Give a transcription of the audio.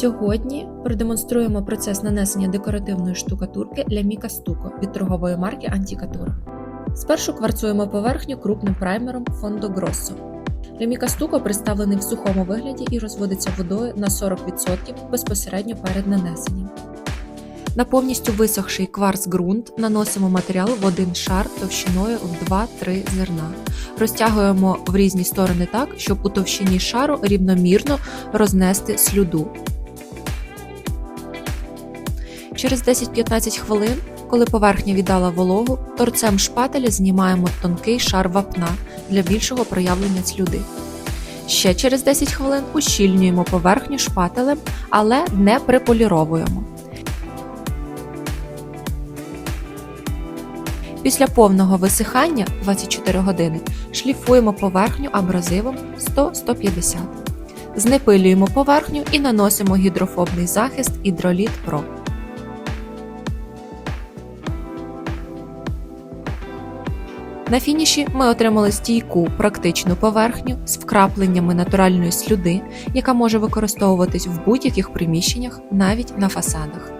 Сьогодні продемонструємо процес нанесення декоративної штукатурки Ляміка Стуко від торгової марки Антікатура. Спершу кварцуємо поверхню крупним праймером Фондо Гроссо. Ляміка Стуко представлений в сухому вигляді і розводиться водою на 40% безпосередньо перед нанесенням. На повністю висохший кварц ґрунт наносимо матеріал в один шар товщиною в 2-3 зерна. Розтягуємо в різні сторони так, щоб у товщині шару рівномірно рознести слюду. Через 10-15 хвилин, коли поверхня віддала вологу, торцем шпателя знімаємо тонкий шар вапна для більшого проявлення слюди. Ще через 10 хвилин ущільнюємо поверхню шпателем, але не приполіровуємо. Після повного висихання 24 години шліфуємо поверхню абразивом 100-150. Знепилюємо поверхню і наносимо гідрофобний захист Hydrolit Pro. На фініші ми отримали стійку практичну поверхню з вкрапленнями натуральної слюди, яка може використовуватись в будь-яких приміщеннях, навіть на фасадах.